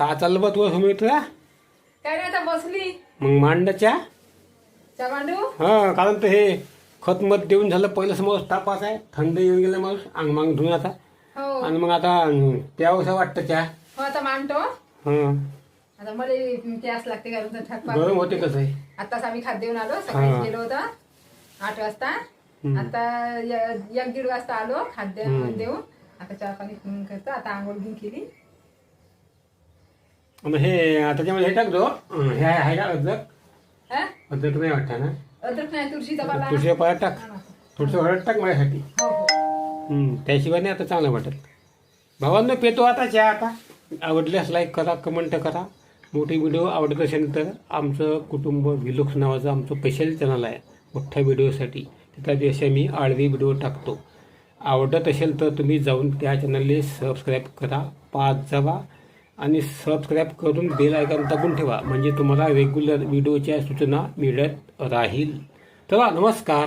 का चाललं बा तुला सुमित्रा काय नाही आता बसली? मग मांडच्या चा मांडू? हा कारण तर हे खत मत देऊन झालं पहिलं समोर तापास आहे थंड येऊन गेलं माणूस अंग मांग धुवून आता. हो. आणि मग आता प्यावंसं वाटतं चहा हो आता मांडतो. हं. आता मला लागते कारण तर थकवा गरम होते कसं आहे? आताच आम्ही खात देऊन आलो सकाळी हा. गेलो होतो आठ वाजता. आता य- एक दीड वाजता आलो खाद्य. देऊन. आता चहा पाणी पिऊन करतो आता आंघोळ घेऊन केली मग हे आता त्याच्यामध्ये हे टाकतो हे आहे का अद्रक? हा? अद्रक नाही वाटतं ना? अद्रक नाही तुळशीचा पाला. तुळशी पायात टाक. थोडंसं हळद टाक माझ्यासाठी. हो हो. हं, त्याशिवाय नाही आता चांगलं वाटत. भावांनो पेतो आता चहा आता. आवडल्यास लाईक करा कमेंट करा. मोठी व्हिडिओ आवडत असेल तर आमचं कुटुंब विलोक्स नावाचं आमचं स्पेशल चॅनल आहे. मोठ्या व्हिडिओसाठी त्याच्यात असे मी आडवी व्हिडिओ टाकतो. आवडत असेल तर तुम्ही जाऊन त्या चॅनलला सबस्क्राईब करा. पाच जावा. आणि सबस्क्राईब करून बेल आयकॉन दाबून ठेवा. म्हणजे तुम्हाला रेग्युलर व्हिडिओच्या सूचना मिळत राहील. चला नमस्कार.